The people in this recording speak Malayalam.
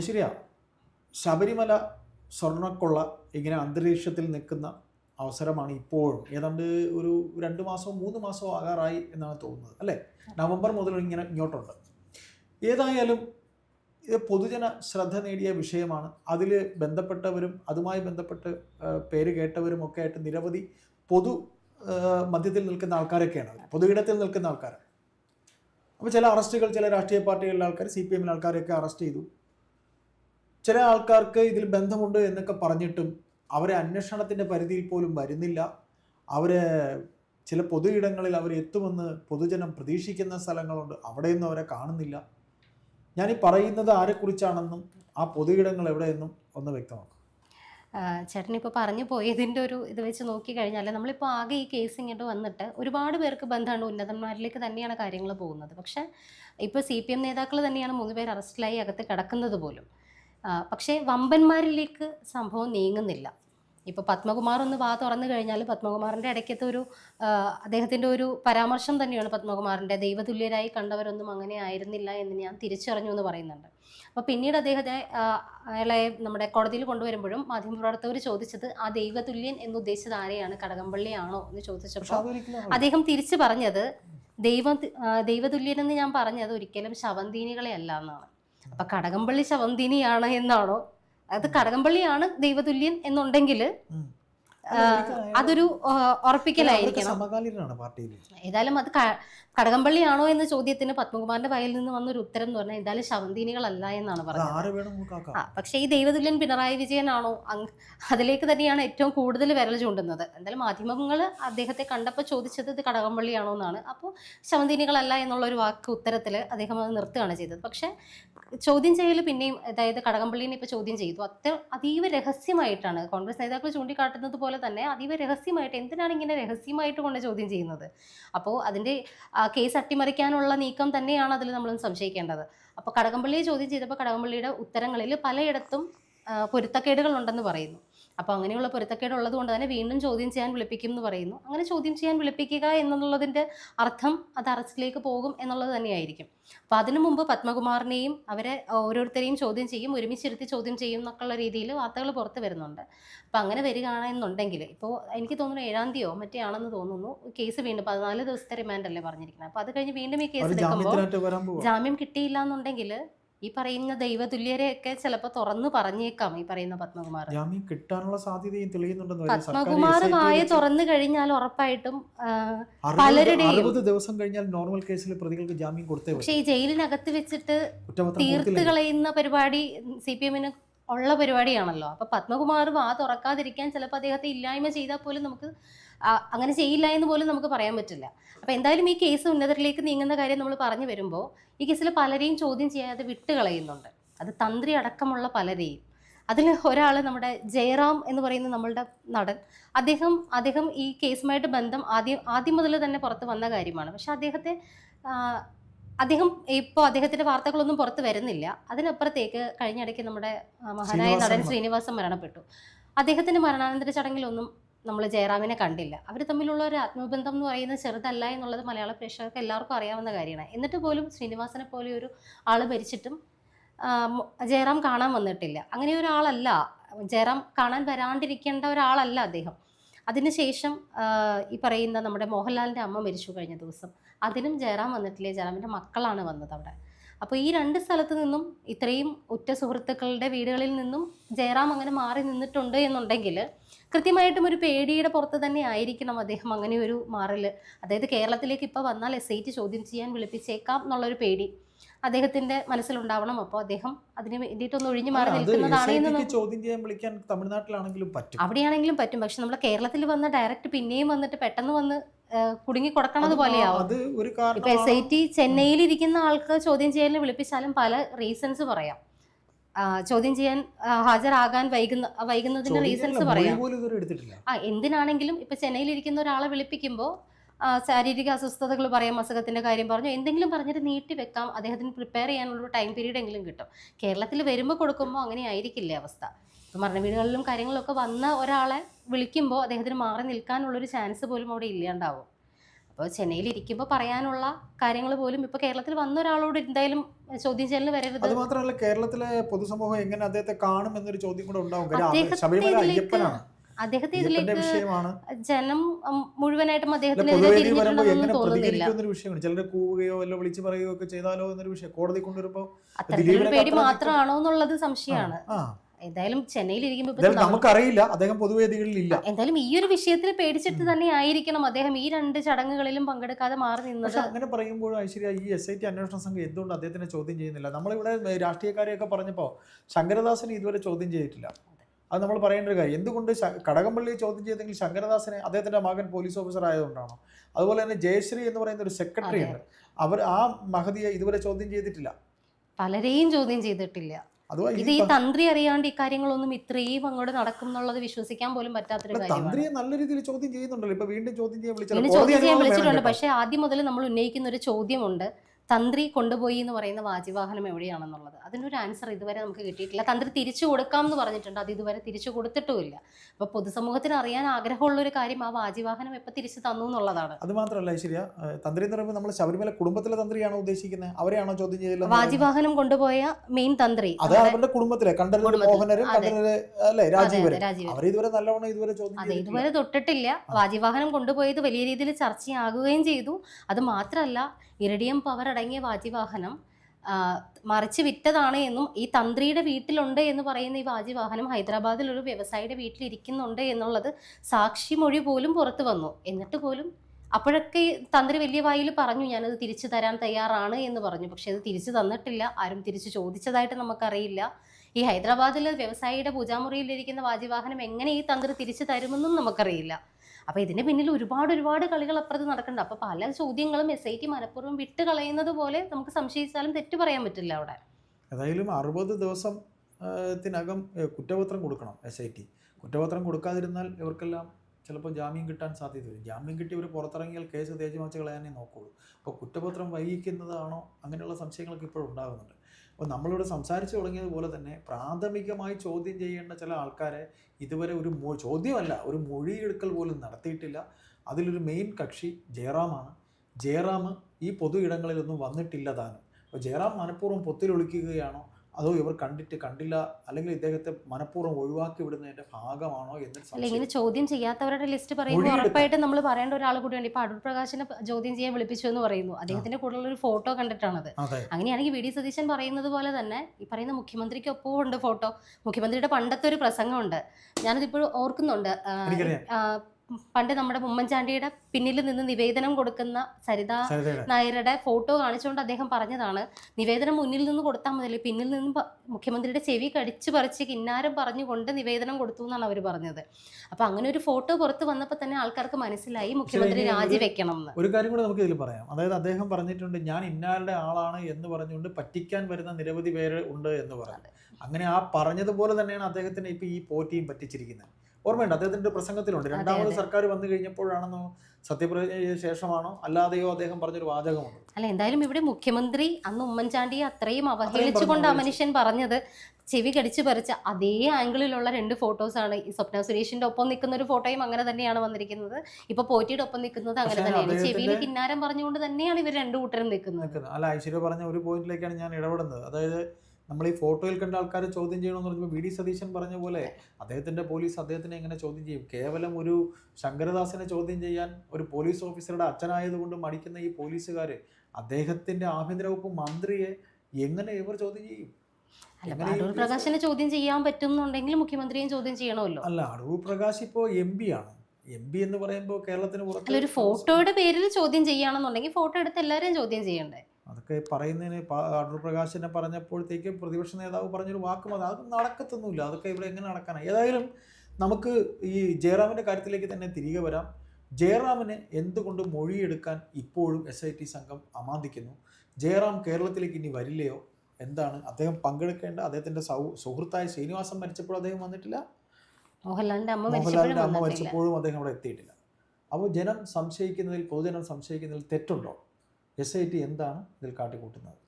ശരിയാ. ശബരിമല സ്വർണക്കൊള്ള ഇങ്ങനെ അന്തരീക്ഷത്തിൽ നിൽക്കുന്ന അവസരമാണ് ഇപ്പോഴും. ഏതാണ്ട് ഒരു രണ്ട് മാസവും മൂന്ന് മാസവും ആകാറായി എന്നാണ് തോന്നുന്നത് അല്ലേ? നവംബർ മുതൽ ഇങ്ങനെ ഇങ്ങോട്ടുണ്ട്. ഏതായാലും ഇത് പൊതുജന ശ്രദ്ധ നേടിയ വിഷയമാണ്. അതിൽ ബന്ധപ്പെട്ടവരും അതുമായി ബന്ധപ്പെട്ട് പേര് കേട്ടവരും ഒക്കെ ആയിട്ട് നിരവധി പൊതു മധ്യത്തിൽ നിൽക്കുന്ന ആൾക്കാരൊക്കെയാണ് പൊതുയിടത്തിൽ നിൽക്കുന്ന ആൾക്കാർ അപ്പോൾ ചില അറസ്റ്റുകൾ ചില രാഷ്ട്രീയ പാർട്ടികളിലെ ആൾക്കാർ സി പി എമ്മിലെ ആൾക്കാരെയൊക്കെ അറസ്റ്റ് ചെയ്തു. ചില ആൾക്കാർക്ക് ഇതിൽ ബന്ധമുണ്ട് എന്നൊക്കെ പറഞ്ഞിട്ടും അവരെ അന്വേഷണത്തിന്റെ പരിധിയിൽ പോലും വരുന്നില്ല. അവരെ ചില പൊതു ഇടങ്ങളിൽ അവർ എത്തുമെന്ന് പൊതുജനം പ്രതീക്ഷിക്കുന്ന സ്ഥലങ്ങളുണ്ട്. അവിടെയൊന്നും അവരെ കാണുന്നില്ല. ഞാൻ ഈ പറയുന്നത് ആരെക്കുറിച്ചാണെന്നും ആ പൊതു ഇടങ്ങൾ എവിടെയെന്നും ഒന്ന് വ്യക്തമാക്കും. ചേട്ടൻ ഇപ്പോൾ പറഞ്ഞു പോയതിന്റെ ഒരു ഇത് വെച്ച് നോക്കിക്കഴിഞ്ഞാൽ നമ്മളിപ്പോൾ ആകെ ഈ കേസ് ഇങ്ങോട്ട് വന്നിട്ട് ഒരുപാട് പേർക്ക് ബന്ധമാണ് ഉന്നതന്മാരിലേക്ക് തന്നെയാണ് കാര്യങ്ങൾ പോകുന്നത്. പക്ഷേ ഇപ്പോൾ സി പി എം നേതാക്കൾ തന്നെയാണ് മൂന്ന് പേർ അറസ്റ്റിലായി അകത്ത് കിടക്കുന്നത് പോലും. പക്ഷേ വമ്പന്മാരിലേക്ക് സംഭവം നീങ്ങുന്നില്ല. ഇപ്പോൾ പത്മകുമാർ ഒന്ന് വാ തുറന്നു കഴിഞ്ഞാൽ പത്മകുമാറിന്റെ ഇടയ്ക്കത്തെ ഒരു അദ്ദേഹത്തിന്റെ ഒരു പരാമർശം തന്നെയാണ് പത്മകുമാറിന്റെ ദൈവതുല്യരായി കണ്ടവരൊന്നും അങ്ങനെ ആയിരുന്നില്ല എന്ന് ഞാൻ തിരിച്ചറിഞ്ഞു എന്ന് പറയുന്നുണ്ട്. അപ്പോൾ പിന്നീട് അദ്ദേഹത്തെ അയാളെ നമ്മുടെ കോടതിയിൽ കൊണ്ടുവരുമ്പോഴും മാധ്യമപ്രവർത്തകർ ചോദിച്ചത് ആ ദൈവതുല്യൻ എന്ന് ഉദ്ദേശിച്ചത് ആരെയാണ്? കടകംപള്ളിയാണോ? എന്ന് ചോദിച്ചപ്പോൾ അദ്ദേഹം തിരിച്ചു പറഞ്ഞത് ദൈവ ദൈവതുല്യനെന്ന് ദൈവതുല്യൻ എന്ന് ഞാൻ പറഞ്ഞത് ഒരിക്കലും ശവന്തീനികളെ അല്ല എന്നാണ്. അപ്പൊ കടകംപള്ളി ശവന്തിനിയാണ് എന്നാണോ? അത് കടകംപള്ളിയാണ് ദൈവതുല്യൻ എന്നുണ്ടെങ്കിൽ അതൊരു ഉറപ്പിക്കലായിരിക്കണം. സമകാലീനാണ് പാർട്ടിയിൽ ഏതായാലും അത് കടകംപള്ളിയാണോ എന്ന ചോദ്യത്തിന് പത്മകുമാറിന്റെ വായിൽ നിന്ന് വന്ന ഒരു ഉത്തരം എന്ന് പറഞ്ഞാൽ എന്തായാലും ശവന്തീനികളല്ല എന്നാണ് പറഞ്ഞത്. പക്ഷേ ഈ ദൈവതുല്യൻ പിണറായി വിജയനാണോ അതിലേക്ക് തന്നെയാണ് ഏറ്റവും കൂടുതൽ വിരൽ ചൂണ്ടുന്നത്. എന്തായാലും മാധ്യമങ്ങൾ അദ്ദേഹത്തെ കണ്ടപ്പോൾ ചോദിച്ചത് ഇത് കടകംപള്ളിയാണോ എന്നാണ്. അപ്പോൾ ശവന്തീനികളല്ല എന്നുള്ള ഒരു വാക്ക് ഉത്തരത്തിൽ അദ്ദേഹം അത് നിർത്തുകയാണ് ചെയ്തത്. പക്ഷെ ചോദ്യം ചെയ്യൽ പിന്നെയും അതായത് കടകംപള്ളിനെ ഇപ്പോൾ ചോദ്യം ചെയ്തു. അത്ര അതീവ രഹസ്യമായിട്ടാണ് കോൺഗ്രസ് നേതാക്കൾ ചൂണ്ടിക്കാട്ടുന്നത് പോലെ തന്നെ അതീവ രഹസ്യമായിട്ട് എന്തിനാണ് ഇങ്ങനെ രഹസ്യമായിട്ട് കൊണ്ട് ചോദ്യം ചെയ്യുന്നത്? അപ്പോൾ അതിന്റെ കേസ് അട്ടിമറിക്കാനുള്ള നീക്കം തന്നെയാണ് അതിൽ നമ്മൾ സംശയിക്കേണ്ടത്. അപ്പോൾ കടകംപള്ളിയെ ചോദ്യം ചെയ്തപ്പോൾ കടകംപള്ളിയുടെ ഉത്തരങ്ങളിൽ പലയിടത്തും പൊരുത്തക്കേടുകൾ ഉണ്ടെന്ന് പറയുന്നു. അപ്പോൾ അങ്ങനെയുള്ള പൊരുത്തക്കേട് ഉള്ളത് കൊണ്ട് തന്നെ വീണ്ടും ചോദ്യം ചെയ്യാൻ വിളിപ്പിക്കും എന്ന് പറയുന്നു. അങ്ങനെ ചോദ്യം ചെയ്യാൻ വിളിപ്പിക്കുക എന്നുള്ളതിന്റെ അർത്ഥം അത് അറസ്റ്റിലേക്ക് പോകും എന്നുള്ളത് തന്നെയായിരിക്കും. അപ്പോൾ അതിനു മുമ്പ് പത്മകുമാറിനെയും അവരെ ഓരോരുത്തരെയും ചോദ്യം ചെയ്യും ഒരുമിച്ചിരുത്തി ചോദ്യം ചെയ്യും എന്നൊക്കെയുള്ള രീതിയിൽ വാർത്തകൾ പുറത്ത് വരുന്നുണ്ട്. അപ്പോൾ അങ്ങനെ വരികയാണെന്നുണ്ടെങ്കിൽ ഇപ്പോൾ എനിക്ക് തോന്നുന്നു ഏഴാം തീയതിയോ മറ്റേ ആണെന്ന് തോന്നുന്നു. കേസ് വീണ്ടും പതിനാല് ദിവസത്തെ റിമാൻഡ് അല്ലേ പറഞ്ഞിരിക്കുന്നത്. അപ്പോൾ അത് കഴിഞ്ഞ് വീണ്ടും ഈ കേസ് എടുക്കുമ്പോൾ ജാമ്യം കിട്ടിയില്ല എന്നുണ്ടെങ്കിൽ ഈ പറയുന്ന ദൈവതുല്യരെയൊക്കെ ചിലപ്പോൾ തുറന്നു പറഞ്ഞേക്കാം ഈ പറയുന്ന പത്മകുമാർ ജാമ്യം കിട്ടാനുള്ള സാധ്യതയും തെളിയുന്നുണ്ടെന്ന് പത്മകുമാർ വായ തുറന്നു കഴിഞ്ഞാൽ ഉറപ്പായിട്ടും പലരുടെയും- അറുപത് ദിവസം കഴിഞ്ഞാൽ നോർമൽ കേസിൽ പ്രതികൾക്ക് ജാമ്യം കൊടുത്തേ. പക്ഷേ ഈ ജയിലിനകത്ത് വെച്ചിട്ട് തീർത്ത് കളയുന്ന പരിപാടി സി പി എമ്മിന് ഉള്ള പരിപാടിയാണല്ലോ. അപ്പൊ പത്മകുമാർ വാ തുറക്കാതിരിക്കാൻ ചിലപ്പോൾ അദ്ദേഹത്തെ ഇല്ലായ്മ ചെയ്താൽ പോലും നമുക്ക് അങ്ങനെ ചെയ്യില്ല എന്ന് പോലും നമുക്ക് പറയാൻ പറ്റില്ല. അപ്പൊ എന്തായാലും ഈ കേസ് ഉന്നതരിലേക്ക് നീങ്ങുന്ന കാര്യം നമ്മൾ പറഞ്ഞു വരുമ്പോൾ ഈ കേസിൽ പലരെയും ചോദ്യം ചെയ്യാതെ വിട്ടുകളയുന്നുണ്ട് അത് തന്ത്രി അടക്കമുള്ള പലരെയും. അതിൽ ഒരാൾ നമ്മുടെ ജയറാം എന്ന് പറയുന്ന നമ്മളുടെ നടൻ. അദ്ദേഹം അദ്ദേഹം ഈ കേസുമായിട്ട് ബന്ധം ആദ്യം ആദ്യം മുതൽ തന്നെ പുറത്ത് വന്ന കാര്യമാണ്. പക്ഷെ അദ്ദേഹത്തെ അദ്ദേഹം ഇപ്പോൾ അദ്ദേഹത്തിന്റെ വാർത്തകളൊന്നും പുറത്ത് വരുന്നില്ല. അതിനപ്പുറത്തേക്ക് കഴിഞ്ഞിടയ്ക്ക് നമ്മുടെ മഹാനായ നടൻ ശ്രീനിവാസൻ മരണപ്പെട്ടു. അദ്ദേഹത്തിന്റെ മരണാനന്തര ചടങ്ങിലൊന്നും നമ്മൾ ജയറാമിനെ കണ്ടില്ല. അവർ തമ്മിലുള്ള ഒരു ആത്മബന്ധം എന്ന് പറയുന്നത് ചെറുതല്ല എന്നുള്ളത് മലയാള പ്രേക്ഷകർക്ക് എല്ലാവർക്കും അറിയാവുന്ന കാര്യമാണ്. എന്നിട്ട് പോലും ശ്രീനിവാസനെ പോലെ ഒരു ആൾ ഭരിച്ചിട്ടും ജയറാം കാണാൻ വന്നിട്ടില്ല. അങ്ങനെ ഒരാളല്ല ജയറാം കാണാൻ വരാണ്ടിരിക്കേണ്ട ഒരാളല്ല അദ്ദേഹം. അതിനുശേഷം ഈ പറയുന്ന നമ്മുടെ മോഹൻലാലിന്റെ അമ്മ മരിച്ചു കഴിഞ്ഞ ദിവസം. അതിനും ജയറാം വന്നിട്ടില്ലേ? ജയറാമിന്റെ മക്കളാണ് വന്നത് അവിടെ. അപ്പോൾ ഈ രണ്ട് സ്ഥലത്ത് നിന്നും ഇത്രയും ഉറ്റ സുഹൃത്തുക്കളുടെ വീടുകളിൽ നിന്നും ജയറാം അങ്ങനെ മാറി നിന്നിട്ടുണ്ട് എന്നുണ്ടെങ്കിൽ കൃത്യമായിട്ടും ഒരു പേടിയുടെ പുറത്ത് തന്നെ ആയിരിക്കണം അദ്ദേഹം അങ്ങനെ ഒരു മാറൽ അതായത് കേരളത്തിലേക്ക് ഇപ്പോൾ വന്നാൽ എസ് ഐ ചോദ്യം ചെയ്യാൻ വിളിപ്പിച്ചേക്കാം എന്നുള്ളൊരു പേടി. അദ്ദേഹത്തിന്റെ മനസ്സിലുണ്ടാവണം. അപ്പോൾ അദ്ദേഹം അതിന് വേണ്ടിയിട്ടൊന്ന് ഒഴിഞ്ഞു മാറി നിൽക്കുന്നതാണ് എന്ന് ചോദ്യം ചെയ്യാൻ വിളിക്കാൻ തമിഴ്നാട്ടിലാണെങ്കിലും പറ്റും. അവിടെയാണെങ്കിലും പറ്റും. പക്ഷെ നമ്മൾ കേരളത്തിൽ വന്ന ഡയറക്റ്റ് പിന്നെയും വന്നിട്ട് പെട്ടെന്ന് വന്ന് കുടുങ്ങി കൊടുക്കണത് പോലെയാവും. ഇപ്പൊ എസ് ഐ ടി ചെന്നൈയിൽ ഇരിക്കുന്ന ആൾക്ക് ചോദ്യം ചെയ്യാൻ വിളിപ്പിച്ചാലും പല റീസൺസ് പറയാം. ചോദ്യം ചെയ്യാൻ ഹാജരാകാൻ വൈകുന്ന വൈകുന്നതിന്റെ റീസൺസ് പറയാം. ആ എന്തിനാണെങ്കിലും ഇപ്പൊ ചെന്നൈയിൽ ഇരിക്കുന്ന ഒരാളെ വിളിപ്പിക്കുമ്പോൾ ശാരീരിക അസ്വസ്ഥതകൾ പറയാം അസുഖത്തിന്റെ കാര്യം പറഞ്ഞു എന്തെങ്കിലും പറഞ്ഞിട്ട് നീട്ടി വെക്കാം അദ്ദേഹത്തിന് പ്രിപ്പയർ ചെയ്യാനുള്ള ടൈം പീരീഡ് എങ്കിലും കിട്ടും. കേരളത്തിൽ വരുമ്പോൾ കൊടുക്കുമ്പോൾ അങ്ങനെ ആയിരിക്കില്ലേ അവസ്ഥ? ഇപ്പം മരണ വീടുകളിലും കാര്യങ്ങളിലൊക്കെ വന്ന ഒരാളെ വിളിക്കുമ്പോൾ അദ്ദേഹത്തിന് മാറി നിൽക്കാനുള്ളൊരു ചാൻസ് പോലും അവിടെ ഇല്ലാണ്ടാവും. അപ്പോൾ ചെന്നൈയിൽ ഇരിക്കുമ്പോൾ പറയാനുള്ള കാര്യങ്ങൾ പോലും ഇപ്പോൾ കേരളത്തിൽ വന്ന ഒരാളോട് എന്തായാലും ചോദ്യം ചെയ്യലിന് വരരുത്. അത് മാത്രമല്ല കേരളത്തിലെ പൊതുസമൂഹം എങ്ങനെ അദ്ദേഹത്തെ കാണും എന്നൊരു ചോദ്യം കൂടെ ഉണ്ടാവും. ശബരിമല അയ്യപ്പനാണ്. അദ്ദേഹത്തെ ഇതിലേക്ക് ജനം മുഴുവനായിട്ടും അദ്ദേഹത്തിനെതിരെ എങ്ങനെ തോന്നുന്നില്ല. ചിലർ കൂവുകയോ വല്ല വിളിച്ചു പറയുകയോ ഒക്കെ ചെയ്താലോ എന്നൊരു വിഷയം. കോടതി കൊണ്ടുവരുമ്പോൾ അത്തരത്തിലൊരു പേടി മാത്രമാണോ എന്നുള്ളത് സംശയമാണ്. എന്തായാലും ചെന്നൈയിൽ ഇരിക്കുമ്പോൾ നമുക്കറിയില്ല. അദ്ദേഹം പൊതുവേദികളിൽ ഇല്ല. എന്തായാലും ഈ ഒരു വിഷയത്തിൽ പേടിച്ചിട്ട് തന്നെ ആയിരിക്കണം അദ്ദേഹം ഈ രണ്ട് ചടങ്ങുകളിലും പങ്കെടുക്കാതെ മാറി നിന്നത്. അങ്ങനെ പറയുമ്പോഴും ഐശ്വര്യ ഈ എസ് ഐ ടി അന്വേഷണ സംഘം എന്തുകൊണ്ട് അദ്ദേഹത്തിനെ ചോദ്യം ചെയ്യുന്നില്ല? നമ്മളിവിടെ രാഷ്ട്രീയക്കാരെയൊക്കെ പറഞ്ഞപ്പോൾ ശങ്കരദാസിനെ ഇതുവരെ ചോദ്യം ചെയ്തിട്ടില്ല. അത് നമ്മൾ പറയേണ്ട ഒരു കാര്യം. എന്തുകൊണ്ട് കടകംപള്ളിയെ കടകംപള്ളി ചോദ്യം ചെയ്തെങ്കിൽ ശങ്കരദാസിനെ അദ്ദേഹത്തിന്റെ മകൻ പോലീസ് ഓഫീസർ ആയതുകൊണ്ടാണോ? അതുപോലെ തന്നെ ജയശ്രീ എന്ന് പറയുന്ന ഒരു സെക്രട്ടറി ഉണ്ട്. അവർ ആ മഹതിയെ ഇതുവരെ ചോദ്യം ചെയ്തിട്ടില്ല. പലരെയും ചോദ്യം ചെയ്തിട്ടില്ല. ഇത് ഈ തന്ത്രി അറിയാണ്ട് ഈ ഇക്കാര്യങ്ങളൊന്നും ഇത്രയും അങ്ങോട്ട് നടക്കും എന്നുള്ളത് വിശ്വസിക്കാൻ പോലും പറ്റാത്തൊരു തന്ത്രിയെ നല്ല രീതിയിൽ ചോദ്യം ചെയ്യുന്നുണ്ടല്ലോ. ഇപ്പൊ വീണ്ടും ചോദ്യം ചെയ്യാൻ വിളിച്ചിട്ടുണ്ട്. പക്ഷെ ആദ്യം മുതൽ നമ്മൾ ഉന്നയിക്കുന്ന ഒരു ചോദ്യമുണ്ട്. തന്ത്രി കൊണ്ടുപോയി എന്ന് പറയുന്ന വാജിവാഹനം എവിടെയാണെന്നുള്ളത്. അതിനൊരു ആൻസർ ഇതുവരെ നമുക്ക് കിട്ടിയിട്ടില്ല. തന്ത്രി തിരിച്ചു കൊടുക്കാം എന്ന് പറഞ്ഞിട്ടുണ്ട്. അത് ഇതുവരെ തിരിച്ചു കൊടുത്തിട്ടുമില്ല. അപ്പൊ പൊതുസമൂഹത്തിന് അറിയാൻ ആഗ്രഹമുള്ള ഒരു കാര്യം ആ വാജിവാഹനം എപ്പോൾ തിരിച്ചു തന്നു എന്നുള്ളതാണ്. അത് മാത്രമല്ല ഐശ്വര്യ ഏഹ് തന്ത്രി എന്ന് പറയുമ്പോൾ നമ്മൾ ശബരിമല കുടുംബത്തിലെ തന്ത്രിയാണോ ഉദ്ദേശിക്കുന്നത് അവരെയാണോ ചോദ്യം ചെയ്യുന്നത് വാജിവാഹനം കൊണ്ടുപോയ മെയിൻ തന്ത്രി. അത് അവരുടെ കുടുംബത്തിലെ കുടുംബത്തിൽ. മോഹനരും അല്ലെ രാജീവര് അവരെ ഇതുവരെ നല്ലവണ്ണം ഇതുവരെ ചോദ്യം അതെ ഇതുവരെ തൊട്ടിട്ടില്ല. വാജിവാഹനം കൊണ്ടുപോയത് വലിയ രീതിയിൽ ചർച്ചയാകുകയും ചെയ്തു. അത് മാത്രമല്ല ഇരടിയം പവർ അടങ്ങിയ വാജിവാഹനം മറിച്ച് വിറ്റതാണ് എന്നും ഈ തന്ത്രിയുടെ വീട്ടിലുണ്ട് എന്ന് പറയുന്ന ഈ വാജിവാഹനം ഹൈദരാബാദിൽ ഒരു വ്യവസായിയുടെ വീട്ടിൽ ഇരിക്കുന്നുണ്ട് എന്നുള്ളത് സാക്ഷിമൊഴി പോലും പുറത്തു വന്നു. എന്നിട്ട് പോലും അപ്പോഴൊക്കെ തന്ത്രി വലിയ വായിൽ പറഞ്ഞു ഞാനത് തിരിച്ചു തരാൻ തയ്യാറാണ് എന്ന് പറഞ്ഞു. പക്ഷെ അത് തിരിച്ചു തന്നിട്ടില്ല. ആരും തിരിച്ചു ചോദിച്ചതായിട്ട് നമുക്കറിയില്ല. ഈ ഹൈദരാബാദിൽ വ്യവസായിയുടെ പൂജാമുറിയിലിരിക്കുന്ന വാജിവാഹനം എങ്ങനെ ഈ തന്ത്രി തിരിച്ചു തരുമെന്നും നമുക്കറിയില്ല. അപ്പൊ ഇതിന് പിന്നിൽ ഒരുപാട് ഒരുപാട് കളികൾ അപ്പുറത്ത് നടക്കുന്നുണ്ട്. അപ്പൊ പല ചോദ്യങ്ങളും എസ് ഐ ടി മനഃപൂർവം വിട്ട് കളയുന്നത് പോലെ നമുക്ക് സംശയിച്ചാലും തെറ്റ് പറയാൻ പറ്റില്ല അവിടെ. ഏതായാലും അറുപത് ദിവസം ത്തിനകം കുറ്റപത്രം കൊടുക്കണം എസ് ഐ ടി കുറ്റപത്രം കൊടുക്കാതിരുന്നാൽ ഇവർക്കെല്ലാം ചിലപ്പോൾ ജാമ്യം കിട്ടാൻ സാധ്യത വരും. ജാമ്യം കിട്ടി ഇവർ പുറത്തിറങ്ങിയാൽ കേസ് തേജ് മാച്ച് കളയാനേ നോക്കുള്ളൂ. അപ്പോൾ കുറ്റപത്രം വൈകിക്കുന്നതാണോ അങ്ങനെയുള്ള സംശയങ്ങളൊക്കെ ഇപ്പോഴും ഉണ്ടാകുന്നുണ്ട്. അപ്പോൾ നമ്മളിവിടെ സംസാരിച്ചു തുടങ്ങിയതുപോലെ തന്നെ പ്രാഥമികമായി ചോദ്യം ചെയ്യേണ്ട ചില ആൾക്കാരെ ഇതുവരെ ഒരു ചോദ്യമല്ല ഒരു മൊഴിയെടുക്കൽ പോലും നടത്തിയിട്ടില്ല. അതിലൊരു മെയിൻ കക്ഷി ജയറാമാണ്. ജയറാം ഈ പൊതു ഇടങ്ങളിലൊന്നും വന്നിട്ടില്ല താനും. അപ്പോൾ ജയറാം മനഃപൂർവം പൊത്തിലൊളിക്കുകയാണോ? അതോ ഇവർ കണ്ടിട്ട് കണ്ടില്ല? അല്ലെങ്കിൽ ഇദ്ദേഹത്തെ മനഃപൂർവം ഒഴിവാക്കി വിടുന്നതിന്റെ ഭാഗമാണോ എന്ന് ഇങ്ങനെ ചോദ്യം ചെയ്യാത്തവരുടെ ലിസ്റ്റ് പറയുമ്പോൾ ഉറപ്പായിട്ട് നമ്മൾ പറയേണ്ട ഒരാൾ കൂടിയുണ്ട് ഇപ്പൊ അടൂർ പ്രകാശിനെ ചോദ്യം ചെയ്യാൻ വിളിപ്പിച്ചു എന്ന് പറയുന്നു. അദ്ദേഹത്തിന്റെ കൂടുതൽ ഒരു ഫോട്ടോ കണ്ടിട്ടാണത്. അതെ. അങ്ങനെയാണെങ്കിൽ വി ഡി സതീശൻ പറയുന്നത് പോലെ തന്നെ ഈ പറയുന്ന മുഖ്യമന്ത്രിക്കൊപ്പവും ഉണ്ട് ഫോട്ടോ. മുഖ്യമന്ത്രിയുടെ പണ്ടത്തെ ഒരു പ്രസംഗമുണ്ട്. ഞാനതിപ്പോഴും ഓർക്കുന്നുണ്ട്. പണ്ട് നമ്മുടെ ഉമ്മൻചാണ്ടിയുടെ പിന്നിൽ നിന്ന് നിവേദനം കൊടുക്കുന്ന സരിത നായരുടെ ഫോട്ടോ കാണിച്ചുകൊണ്ട് അദ്ദേഹം പറഞ്ഞതാണ് നിവേദനം മുന്നിൽ നിന്ന് കൊടുത്താൽ മതി പിന്നിൽ നിന്ന് മുഖ്യമന്ത്രിയുടെ ചെവി കടിച്ചു പറിച്ച് കിന്നാരം പറഞ്ഞുകൊണ്ട് നിവേദനം കൊടുത്തു എന്നാണ് അവർ പറഞ്ഞത്. അപ്പൊ അങ്ങനെ ഒരു ഫോട്ടോ പുറത്ത് വന്നപ്പോൾ തന്നെ ആൾക്കാർക്ക് മനസ്സിലായി മുഖ്യമന്ത്രി രാജിവെക്കണം എന്ന് ഒരു കാര്യം കൂടെ നമുക്ക് ഇതിൽ പറയാം. അതായത് അദ്ദേഹം പറഞ്ഞിട്ടുണ്ട് ഞാൻ ഇന്നാരുടെ ആളാണ് എന്ന് പറഞ്ഞുകൊണ്ട് പറ്റിക്കാൻ വരുന്ന നിരവധി പേര് ഉണ്ട് എന്ന് പറഞ്ഞു അങ്ങനെ ആ പറഞ്ഞതുപോലെ തന്നെയാണ് അദ്ദേഹത്തിന് ഇപ്പൊ ഈ പോറ്റിയും പറ്റിച്ചിരിക്കുന്നത്. ഓർമ്മയുണ്ട് അദ്ദേഹത്തിന്റെ ഒരു പ്രസംഗത്തിലുണ്ട്. രണ്ടാമത്. സർക്കാർ വന്നു കഴിഞ്ഞപ്പോഴാണെന്നോ സത്യപ്രതിജ്ഞ ശേഷമാണോ? അല്ലാതെയോ അദ്ദേഹം പറഞ്ഞൊരു വാചകമുണ്ട്. അല്ല എന്തായാലും ഇവിടെ മുഖ്യമന്ത്രി അന്ന് ഉമ്മൻചാണ്ടി അത്രയും അവഹേളിച്ചുകൊണ്ട് ആ മനുഷ്യൻ പറഞ്ഞത് ചെവി കടിച്ചു പറിച്ച അതേ ആംഗിളിലുള്ള രണ്ട് ഫോട്ടോസാണ് ഈ സ്വപ്ന സുരേഷിന്റെ ഒപ്പം നിൽക്കുന്ന ഒരു ഫോട്ടോയും അങ്ങനെ തന്നെയാണ് വന്നിരിക്കുന്നത്. ഇപ്പൊ പോറ്റിയുടെ ഒപ്പം നിൽക്കുന്നത് അങ്ങനെ തന്നെയാണ്. ചെവിയിൽ കിന്നാരം പറഞ്ഞുകൊണ്ട് തന്നെയാണ് ഇവർ രണ്ടു കൂട്ടരും നിൽക്കുന്നത്. അല്ല ഐശ്വര്യ പറഞ്ഞ ഒരു പോയിന്റിലേക്കാണ് ഞാൻ ഇടപെടുന്നത്. അതായത് നമ്മൾ ഈ ഫോട്ടോയിൽ കണ്ട ആൾക്കാരെ ചോദ്യം ചെയ്യണമെന്ന് പറഞ്ഞപ്പോൾ വി ഡി സതീശൻ പറഞ്ഞ പോലെ അദ്ദേഹത്തിന്റെ പോലീസ് അദ്ദേഹത്തിനെ എങ്ങനെ ചോദ്യം ചെയ്യും? കേവലം ഒരു ശങ്കരദാസിനെ ചോദ്യം ചെയ്യാൻ ഒരു പോലീസ് ഓഫീസറുടെ അച്ഛനായതുകൊണ്ട് മടിക്കുന്ന ഈ പോലീസുകാർ അദ്ദേഹത്തിന്റെ ആഭ്യന്തര വകുപ്പ് മന്ത്രിയെ എങ്ങനെ ഇവർ ചോദ്യം ചെയ്യും? അല്ല അടൂർ പ്രകാശിനെ ചോദ്യം ചെയ്യാൻ പറ്റുന്നുണ്ടെങ്കിൽ മുഖ്യമന്ത്രിയും ചോദ്യം ചെയ്യണമല്ലോ. അല്ല അടൂർ പ്രകാശ് ഇപ്പോൾ എം പി ആണ്. എം പി എന്ന് പറയുമ്പോൾ കേരളത്തിന് പുറത്ത് ഒരു ഫോട്ടോയുടെ പേരിൽ ചോദ്യം ചെയ്യുകയാണെന്നുണ്ടെങ്കിൽ ഫോട്ടോ എടുത്ത് എല്ലാവരെയും ചോദ്യം ചെയ്യണ്ടേ? അതൊക്കെ പറയുന്നതിന് അടൂർ പ്രകാശിനെ പറഞ്ഞപ്പോഴത്തേക്ക് പ്രതിപക്ഷ നേതാവ് പറഞ്ഞൊരു വാക്ക് മതി അത് നടക്കത്തൊന്നുമില്ല. അതൊക്കെ ഇവിടെ എങ്ങനെ നടക്കാനാണ് ഏതായാലും നമുക്ക് ഈ ജയറാമിന്റെ കാര്യത്തിലേക്ക് തന്നെ തിരികെ വരാം. ജയറാമിന് എന്തുകൊണ്ട് മൊഴിയെടുക്കാൻ ഇപ്പോഴും എസ് ഐ ടി സംഘം അമാന്തിക്കുന്നു? ജയറാം കേരളത്തിലേക്ക് ഇനി വരില്ലയോ? എന്താണ് അദ്ദേഹം പങ്കെടുക്കേണ്ട അദ്ദേഹത്തിന്റെ സൗ സുഹൃത്തായ ശ്രീനിവാസൻ മരിച്ചപ്പോൾ അദ്ദേഹം വന്നിട്ടില്ല? മോഹൻലാലിന്റെ അമ്മ മോഹൻലാലിന്റെ അമ്മ മരിച്ചപ്പോഴും അദ്ദേഹം അവിടെ എത്തിയിട്ടില്ല. അപ്പോൾ ജനം സംശയിക്കുന്നതിൽ പൊതുജനം സംശയിക്കുന്നതിൽ തെറ്റുണ്ടോ? എസ് ഐ ടി എന്താണ് ഇതിൽ കാട്ടിക്കൂട്ടുന്നത്?